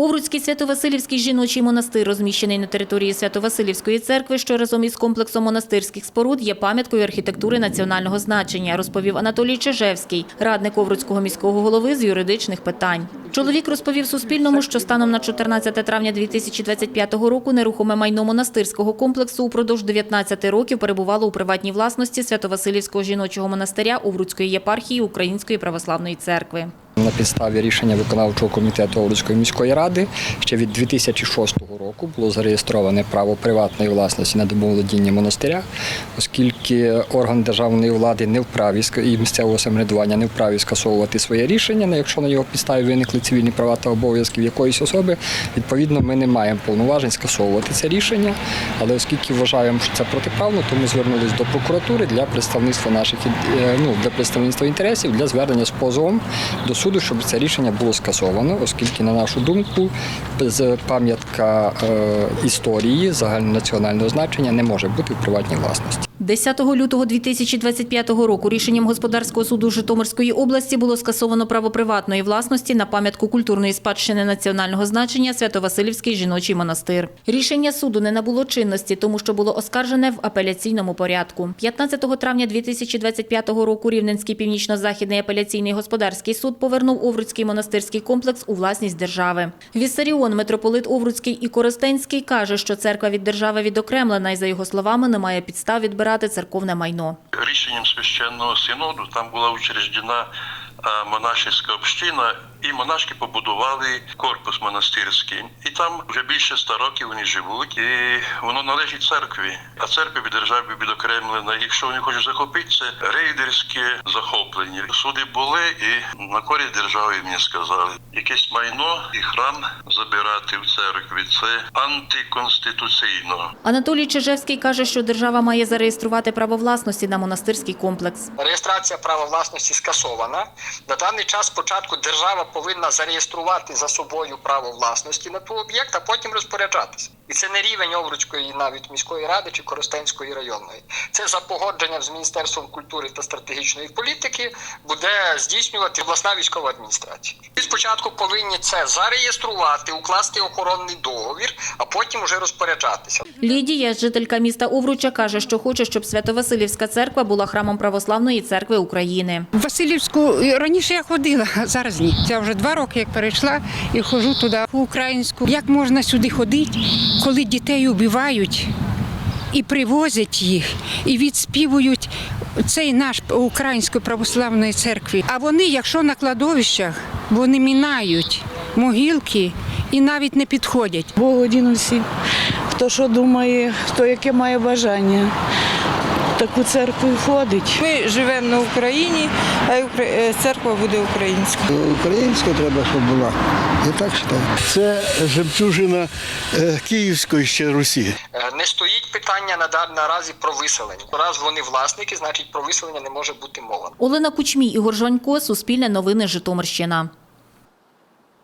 Овруцький Свято-Василівський жіночий монастир, розміщений на території Свято-Василівської церкви, що разом із комплексом монастирських споруд є пам'яткою архітектури національного значення, розповів Анатолій Чижевський, радник Овруцького міського голови з юридичних питань. Чоловік розповів Суспільному, що станом на 14 травня 2025 року нерухоме майно монастирського комплексу упродовж 19 років перебувало у приватній власності Свято-Василівського жіночого монастиря Овруцької єпархії Української православної церкви. На підставі рішення виконавчого комітету Овруцької міської ради ще від 2006 року було зареєстроване право приватної власності на домоволодіння монастиря, оскільки орган державної влади не вправі і місцевого самоврядування не вправі скасовувати своє рішення, якщо на його підставі виникли цивільні права та обов'язки якоїсь особи. Відповідно, ми не маємо повноважень скасовувати це рішення. Але оскільки вважаємо, що це протиправно, то ми звернулись до прокуратури для представництва наших е, ну, для представництва інтересів для звернення з позовом до суду, щоб це рішення було скасовано, оскільки, на нашу думку, пам'ятка історії загальнонаціонального значення не може бути в приватній власності. 10 лютого 2025 року рішенням Господарського суду Житомирської області було скасовано право приватної власності на пам'ятку культурної спадщини національного значення Свято-Василівський жіночий монастир. Рішення суду не набуло чинності, тому що було оскаржене в апеляційному порядку. 15 травня 2025 року Рівненський північно-західний апеляційний господарський суд повернув Овруцький монастирський комплекс у власність держави. Віссаріон, митрополит Овруцький і Коростенський каже, що церква від держави відокремлена і, за його словами, немає підстав відбирати церковне майно. Рішенням священного синоду там була учреждена монашеська община, і монашки побудували корпус монастирський. І там вже більше ста років вони живуть, і воно належить церкві. А церква від держави відокремлена. Якщо вони хочуть захопити, це рейдерське захоплення. Суди були і на користь держави мені сказали, якесь майно і храм забирати в церкві. Це антиконституційно. Анатолій Чижевський каже, що держава має зареєструвати право власності на монастирський комплекс. Реєстрація права власності скасована. На даний час спочатку держава повинна зареєструвати за собою право власності на ту об'єкт, а потім розпоряджатися. І це не рівень Овруцької навіть міської ради чи Коростенської районної. Це за погодженням з Міністерством культури та стратегічної політики буде здійснювати обласна військова адміністрація. І спочатку повинні це зареєструвати, укласти охоронний договір, а потім вже розпоряджатися. Лідія, жителька міста Овруча, каже, що хоче, щоб Свято-Василівська церква була храмом православної церкви України. В Васильівську раніше я ходила, а зараз ні. Це вже два роки, як перейшла і ходжу туди в українську. Як можна сюди ходити, коли дітей убивають і привозять їх, і відспівують цей наш української православної церкви. А вони, якщо на кладовищах, вони мінають могилки і навіть не підходять. Бог один усі. Хто що думає, хто яке має бажання. Таку церкву і ходить. Ми живемо на Україні, а й е, церква буде українська. Українська треба, щоб була. Я так вважаю. Це жемчужина е, Київської ще Русі. Е, Не стоїть питання на наразі про виселення. Раз вони власники, значить про виселення не може бути мова. Олена Кучмій, Ігор Жванько, Суспільне новини, Житомирщина.